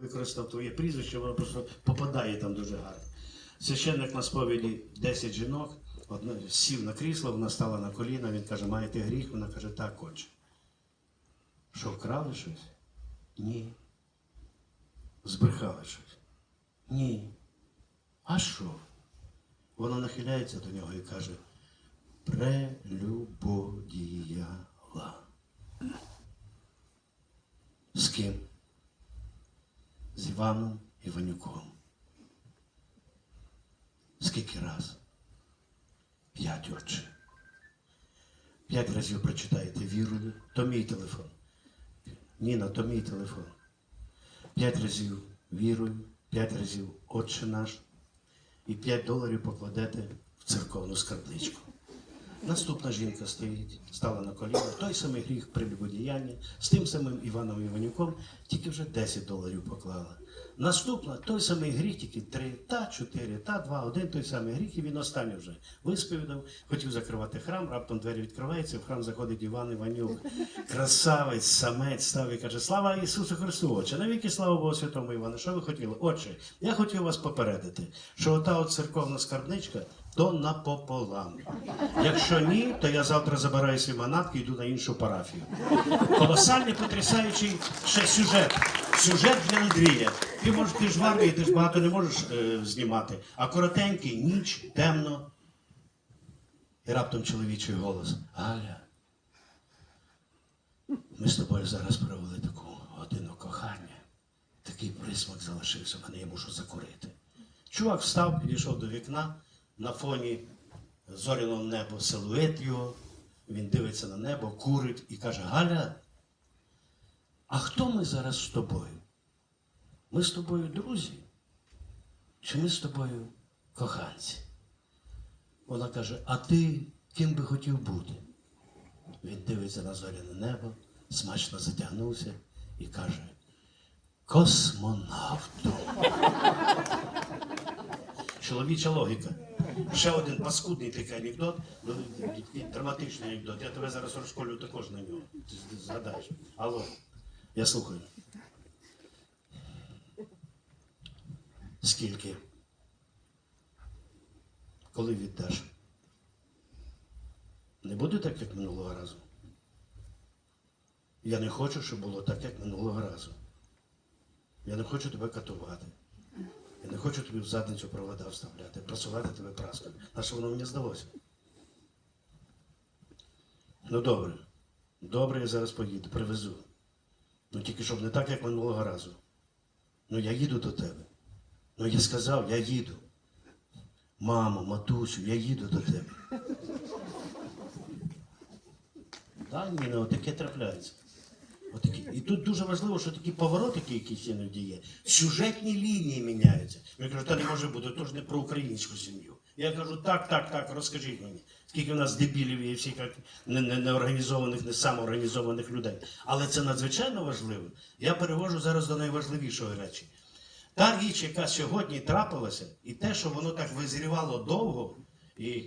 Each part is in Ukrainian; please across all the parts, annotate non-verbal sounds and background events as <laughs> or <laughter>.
використав твоє прізвище, воно просто попадає там дуже гарно. Священник на сповіді 10 жінок, одна сів на крісло, вона стала на коліна, він каже, маєте гріх, вона каже, так, конче. Що, вкрали щось? Ні. Збрехали щось? Ні. А що? Вона нахиляється до нього і каже, прелюбодіяла. З ким? Іваном Іванюком. Скільки раз? П'ять отче. П'ять разів прочитаєте вірую, то мій телефон. Ніна, то мій телефон. П'ять разів вірую, п'ять разів отче наш. І п'ять доларів покладете в церковну скарбничку. Наступна жінка стоїть, стала на коліна, той самий гріх прелюбодіяння, з тим самим Іваном Іванюком, тільки вже 10 доларів поклала. Наступна той самий гріх, тільки 3, та 4, та 2, один той самий гріх, і він останній вже висповідав, хотів закривати храм, раптом двері відкриваються, в храм заходить Іван Іванюк. Красавець, самець став і каже: Слава Ісусу Христу! Отче, навіки слава Богу Святому Івану. Що ви хотіли? Отче, я хотів вас попередити, що ота от церковна скарбничка то напополам. Якщо ні, то я завтра забираю свій манатки і йду на іншу парафію. Колосальний потрясаючий ще сюжет. Сюжет для Андрія. Ти можеш, ти ж в армії, ти ж багато не можеш е, знімати. А коротенький, ніч, темно. І раптом чоловічий голос. Галя, ми з тобою зараз провели таку годину кохання. Такий присмак залишився, мене я мушу закурити. Чувак встав, підійшов до вікна, на фоні зоряного неба силует його. Він дивиться на небо, курить і каже: Галя, а хто ми зараз з тобою? Ми з тобою друзі? Чи ми з тобою коханці? Вона каже, а ти ким би хотів бути? Він дивиться на зоряне небо, смачно затягнувся і каже: Космонавтом. <laughs> Чоловіча логіка. Ще один паскудний такий анекдот, ну, драматичний анекдот. Я тебе зараз розколю також на нього. Ти згадаєш. Алло, я слухаю. Скільки? Коли віддаш? Не буде так, як минулого разу. Я не хочу, щоб було так, як минулого разу. Я не хочу тебе катувати. Я не хочу тобі в задницю провода вставляти, просувати тебе праскою. На що воно мені здалося? Ну добре. Добре, я зараз поїду, привезу. Ну тільки щоб не так, як минулого разу. Ну я їду до тебе. Ну я сказав, я їду. Мамо, матусю, я їду до тебе. Так, Ніна, отаке трапляється. Отакі. І тут дуже важливо, що такі поворотики, якісь іноді є, сюжетні лінії міняються. Я кажу, та не може бути, то ж не про українську сім'ю. Я кажу, так, так, так, розкажіть мені, скільки в нас дебілів є, всіх як не- не- неорганізованих, не самоорганізованих людей. Але це надзвичайно важливо. Я перевожу зараз до найважливішої речі. Та річ, яка сьогодні трапилася, і те, що воно так визрівало довго, і,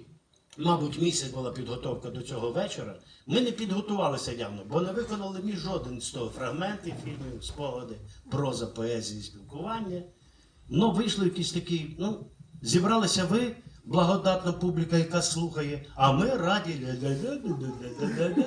мабуть, місяць була підготовка до цього вечора, ми не підготувалися явно, бо не виконали ні жоден з того фрагментів фільмів, спогади, проза, поезії, спілкування. Ну, вийшли якісь такі, ну, зібралися ви, благодатна публіка, яка слухає, а ми раді. ля-ля-ля-ля-ля-ля-ля-ля.